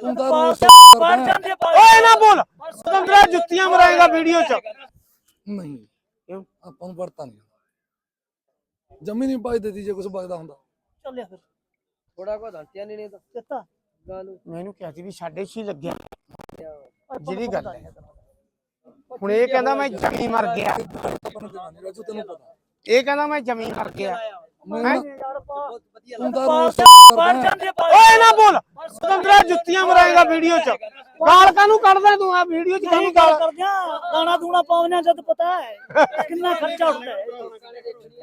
ਤੂੰ ਤਾਂ ਰੋਜ਼ ਬਾਹਰ ਕਰਦਾ ਜਾਂਦੇ ਓਏ ਨਾ ਬੋਲ। ਤੰਦਰਾ ਜੁੱਤੀਆਂ ਮਰਾਏਗਾ ਵੀਡੀਓ 'ਚ। ਨਹੀਂ। ਕਿਉਂ? ਆਪਾਂ ਨੂੰ ਵਰਤਾ ਨਹੀਂ ਜੰਮੀ ਨਹੀਂ ਪਾਈ ਦਿੱਤੀ ਜੇ ਕੁਝ ਬਚਦਾ ਹੁੰਦਾ। ਚੱਲਿਆ ਫਿਰ। ਥੋੜਾ ਕੋ ਦੰਟਿਆ ਨਹੀਂ ਨਹੀਂ ਤਾਂ। ਦਿੱਤਾ। ਗਾਲੂ ਮੈਨੂੰ ਕਿਹਾ ਸੀ ਵੀ ਸਾਡੇ ਛੀ ਲੱਗਿਆ। ਜਿਹੜੀ ਗੱਲ ਹੈ। ਹੁਣ ਇਹ ਕਹਿੰਦਾ ਮੈਂ ਜਮੀ ਮਰ ਗਿਆ। ਆਪਾਂ ਨੂੰ ਦੇਣਾ ਨਹੀਂ ਰਾਜੂ ਤੈਨੂੰ ਪਤਾ। ਇਹ ਕਹਿੰਦਾ ਮੈਂ ਜਮੀ ਮਰ ਗਿਆ। ਓਏ ਨਾ ਬੋਲ। ਜੁੱਤੀਆਂ ਮਰਾਏਗਾ ਵੀਡੀਓ 'ਚ। ਗਾਲ ਕਾਨੂੰ ਕੱਢਦਾ ਤੂੰ? ਆ ਵੀਡੀਓ 'ਚ ਨਹੀਂ ਕਾਨੂੰ ਗੱਲ ਗਾਲ ਕਰਦੇ ਆ। ਗਾਣਾ ਦੂਣਾ ਪਾਉਣੇ ਜਦ ਪਤਾ ਹੈ ਕਿੰਨਾ ਖਰਚਾ ਹੁੰਦਾ ਹੈ।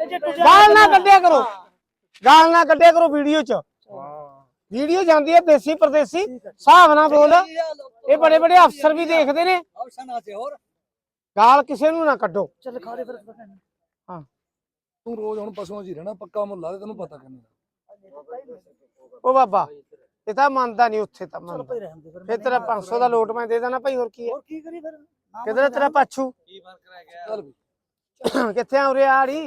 ਇਹ ਜੇ ਤੁਝੇ ਗਾਲ ਨਾ ਕੱਢਿਆ ਕਰੋ। ਗਾਲ ਨਾ ਕੱਢਿਆ ਕਰੋ ਵੀਡੀਓ 'ਚ। ਵੀਡੀਓ ਜਾਂਦੀ ਹੈ ਦੇਸੀ ਪਰਦੇਸੀ। ਹਿਸਾਬ ਨਾਲ ਬੋਲ। ਇਹ ਬੜੇ ਬੜੇ ਅਫਸਰ ਵੀ ਦੇਖਦੇ ਨੇ। ਗਾਲ ਕਿਸੇ ਨੂੰ ਨਾ ਕੱਢੋ। ਚੱਲ ਖਾ ਦੇ ਫਿਰ ਰੋਜ਼ ਹੁਣ ਪਸ਼ੂਆਂ 'ਚ ਹੀ ਰਹਿਣਾ ਪੱਕਾ ਮੁੱਲਾ ਤੇ ਤੈਨੂੰ ਪਤਾ ਕਿੰਨੇ। ਓ ਬਾਬਾ ਇਹ ਤਾਂ ਮੰਨਦਾ ਨਹੀਂ ਉੱਥੇ ਤਾਂ ਚੱਲ ਮੰਨਦਾ। ਫਿਰ ਫਿਰ ਤੇਰਾ 500 ਦਾ ਲੋਟ ਮੈਂ ਦੇ ਦੇਣਾ ਭਾਈ ਹੋਰ ਕੀ ਹੈ? ਹੋਰ ਕੀ ਕਰੀ ਫਿਰ? ਨਾ ਕਿਧਰ ਤੇਰਾ ਪਾਛੂ? ਕੀ ਫ਼ਰਕ ਰਹਿ ਗਿਆ ਚੱਲ ਵੀ। ਕਿੱਥੇ ਆ ਉਰੇ ਆੜੀ?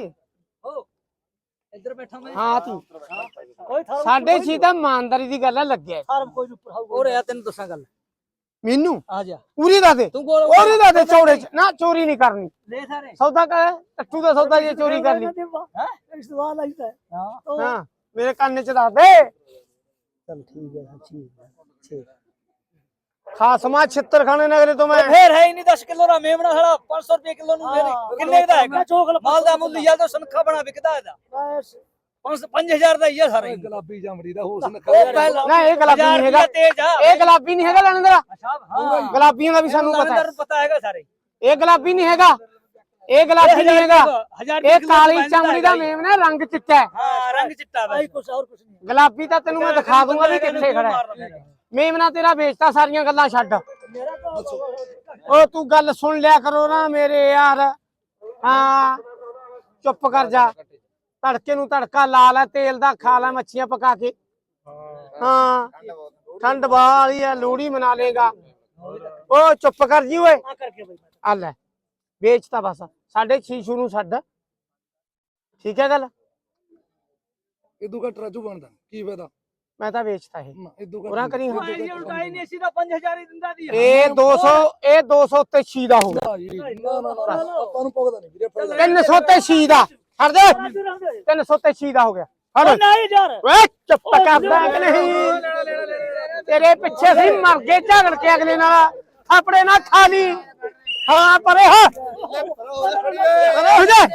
ਹੋ ਇੱਧਰ ਬੈਠਾ ਮੈਂ। ਹਾਂ ਤੂੰ। ਕੋਈ ਥਾਰ ਸਾਡੇ ਛੀ ਤਾਂ ਇਮਾਨਦਾਰੀ ਦੀ ਗੱਲ ਆ ਲੱਗਿਆ। ਹੋਰ ਯਾਰ ਤੈਨੂੰ ਦੱਸਾਂ ਗੱਲ। ਮੈਨੂੰ ਆ ਜਾ। ਪੂਰੀ ਦਾ ਦੇ। ਤੂੰ ਦਾ ਦੇ ਚੌੜੇ ਚ। ਨਾ ਚੋਰੀ ਨਹੀਂ ਕਰਨੀ। ਲੈ ਸਾਰੇ। ਸੌਦਾ ਕਰ ਟੱਟੂ ਦਾ ਸੌਦਾ ਜੇ ਚੋਰੀ ਕਰ ਲਈ ਹੈ? ਇਸ ਸਵਾਲ ਆਈਦਾ ਹੈ। ਹਾਂ ਹਾਂ ਮੇਰੇ ਕੰਨ ਚ ਦੱਸ ਦੇ। ਚੱਲ ਠੀਕ ਹੈ ਠੀਕ ਹੈ ਠੀਕ ਖਾਸਮਾ ਛਿੱਤਰ ਖਾਣੇ ਨਗਰੇ ਤੋਂ ਮੈਂ ਫੇਰ ਹੈ ਹੀ ਨਹੀਂ 10 ਕਿਲੋ ਦਾ ਮੇਮਣਾ ਸਾਲਾ 500 ਰੁਪਏ ਕਿਲੋ ਨੂੰ ਮੇਰੇ ਕਿੰਨੇ ਦਾ ਹੈਗਾ? ਚੋਕਲ ਮਾਲ ਦਾ ਮੁੱਲ ਜਾਂ ਤਾਂ ਸੰਖਾ ਬਣਾ ਵਿਕਦਾ ਇਹਦਾ। ਬਸ। 5000 ਦਾ ਹੀ ਆ ਸਾਰਾ ਹੀ। ਗੁਲਾਬੀ ਜਾਮੜੀ ਦਾ ਹੋਸ ਉਹ ਨਖਾ ਪਹਿਲਾਂ ਨਾ ਇਹ ਗੁਲਾਬੀ ਨਹੀਂ ਹੈਗਾ। ਤੇਜ ਆ। ਇਹ ਗੁਲਾਬੀ ਨਹੀਂ ਹੈਗਾ ਲੈਣਦਾਰਾ ਸਾਹਿਬ ਹਾਂ। ਗੁਲਾਬੀਆਂ ਦਾ ਵੀ ਸਾਨੂੰ ਪਤਾ ਹੈ ਨੂੰ ਪਤਾ ਹੈਗਾ ਸਾਰੇ। ਇਹ ਗੁਲਾਬੀ ਨਹੀਂ ਹੈਗਾ। ਇਹ ਗੁਲਾਬੀ ਨਹੀਂ ਹੈਗਾ। ਹਜ਼ਾਰ ਇਹ ਕਾਲੀ ਚਮੜੀ ਦਾ ਮੇਮ ਨਾ ਰੰਗ ਚਿੱਟਾ ਹੈ। ਹਾਂ ਰੰਗ ਚਿੱਟਾ ਵਾ ਭਾਈ ਕੁਛ ਹੋਰ ਕੁਛ ਨਹੀਂ ਗੁਲਾਬੀ ਤਾਂ ਤੈਨੂੰ ਮੈਂ ਦਿਖਾ ਦੂੰਗਾ ਵੀ ਕਿੱਥੇ ਖੜਾ ਹੈ। ਮੇਮਨਾ ਤੇਰਾ ਵੇਚਤਾ ਸਾਰੀਆਂ ਗੱਲਾਂ ਛੱਡ। ਓ ਤੂੰ ਗੱਲ ਸੁਣ ਲਿਆ ਕਰੋ ਨਾ ਮੇਰੇ ਯਾਰ। ਹਾਂ। ਚੁੱਪ ਕਰ ਜਾ। ਤੜਕੇ ਨੂੰ ਤੜਕਾ ਲਾ ਲੈ ਤੇਲ ਦਾ ਖਾ ਲੈ ਮੱਛੀਆਂ ਪਕਾ ਕੇ। ਹਾਂ। ਠੰਡ ਵਾਲੀ ਆ ਲੋਹੜੀ ਮਨਾ ਲੇਗਾ ਓ ਚੁੱਪ ਕਰ ਜੀ ਓਏ। ਆ ਕਰਕੇ ਭਾਈ ਆ ਲੈ ਵੇਚਤਾ ਬਸ। ਸਾਡੇ ਛੀਸ਼ੂ ਨੂੰ ਛੱਡ। ਠੀਕ ਹੈ ਗੱਲ? ਇਦੂ ਘੱਟ ਰਾਜੂ ਬਣਦਾ। ਕੀ ਫਾਇਦਾ? ਮੈਂ ਤਾਂ ਵੇਚਤਾ ਇਹ। ਇਦੂ ਘੱਟ ਉਹਨਾਂ ਕਰੀ ਭਾਈ ਜੀ ਉਲਟਾਈ ਨਹੀਂ ਸੀ ਤਾਂ 5000 ਹੀ ਦਿੰਦਾ ਦੀ ਇਹ 200 ਇਹ 200 ਤੇ 6 ਦਾ ਹੋ ਗਿਆ। ਨਾ ਨਾ ਨਾ ਨਾ, ਆਪਾਂ ਨੂੰ ਪਕਦਾ ਨਹੀਂ ਵੀਰੇ ਫਾਇਦਾ 300 ਤੇ 6 ਦਾ। ਛੱਡ ਦੇ। ਰਾਜੂ ਰਹਿੰਦੇ 300 ਤੇ 6 ਦਾ ਹੋ ਗਿਆ। ਫੜ। ਨਹੀਂ ਯਾਰ। ਓਏ ਚੁੱਪ ਕਰਦਾ ਕਿ ਨਹੀਂ। ਤੇਰੇ ਪਿੱਛੇ ਸੀ ਮਰ ਗਏ ਝਗੜ ਕੇ ਅਗਲੇ ਨਾਲ। ਥਾਪੜੇ ਨਾ ਖਾ ਲਈ ਹਾਂ ਪਰੇ ਹੋ। ਪਰੇ ਹੋ ਜਾ।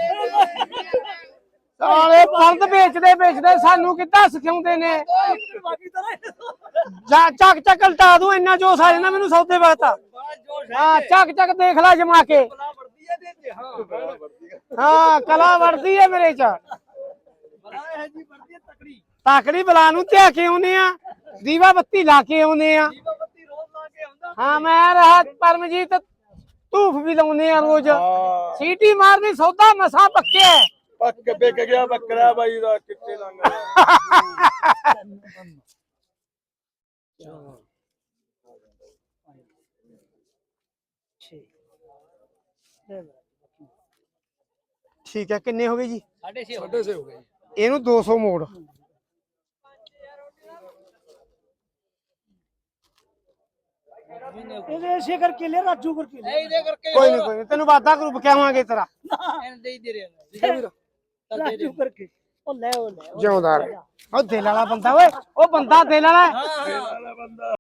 ਸਾਲੇ ਫਰਦ ਵੇਚਦੇ ਵੇਚਦੇ ਸਾਨੂੰ ਕਿੱਦਾਂ ਸਿਖਾਉਂਦੇ ਨੇ? ਜਾ ਚੱਕ ਚੱਕ ਲਟਾ ਦੂੰ ਇੰਨਾ ਜੋਸ਼ ਆ ਜਾਂਦਾ ਮੈਨੂੰ ਸੌਦੇ ਵਕਤ ਹਾਂ ਚੱਕ ਚੱਕ ਦੇਖ ਲੈ ਜਮਾ ਕੇ। ਹਾਂ ਹਾਂ ਕਲਾ ਵੜਦੀ ਹੈ ਮੇਰੇ ਚ। ਬੜਾ ਹੈ ਜੀ ਵਰਦੀ ਆ ਤਕੜੀ ਤਾਕੜੀ ਬਲਾ ਨੂੰ ਧਿਆ ਕੇ ਆਉਨੇ ਆ ਦੀਵਾ ਬੱਤੀ ਲਾ ਕੇ ਆਉਨੇ ਆ। ਦੀਵਾ ਬੱਤੀ ਰੋਜ਼ ਲਾ ਕੇ ਆਉਂਦਾ ਹਾਂ ਮੈਂ ਰਹਾ ਪਰਮਜੀਤ ਧੂਫ ਵੀ ਲਾਉਨੇ ਆ ਰੋਜ਼। ਸੀਟੀ ਮਾਰਦੀ ਸੌਦਾ ਮਸਾ ਪੱਕਿਆ ਪੱਕ ਵਿਕ ਗਿਆ ਬੱਕਰਾ ਬਾਈ ਦਾ ਕਿੱਥੇ ਲੰਘ ਠੀਕ ਹੈ ਕਿੰਨੇ ਹੋ ਗਏ ਜੀ? ਸਾਡੇ ਛੇ ਸਾਢੇ ਛੇ ਹੋ ਗਏ। ਇਹਨੂੰ 200 ਮੋੜ। ਇਹਦੇ ਇਸੇ ਕਰਕੇ ਲੈ ਰਾਜੂ ਕਰਕੇ ਲੈ ਨਹੀਂ ਦੇ ਕਰਕੇ ਕੋਈ ਨਹੀਂ ਕੋਈ ਨੀ ਤੈਨੂੰ ਵਾਦਾ ਗਰੁੱਪ ਕਿਆਵਾਂਗੇ ਤੇਰਾ ਦੇ ਦੇ ਰਹੇ ਠੀਕ ਹੈ ਵੀਰ ਰਾਜੂ ਕਰਕੇ ਉਹ ਲੈ ਉਹ ਲੈ ਜਿਉਂਦਾਰ ਉਹ ਦਿਲ ਵਾਲਾ ਬੰਦਾ ਓਏ ਉਹ ਬੰਦਾ ਦਿਲ ਵਾਲਾ ਹੈ।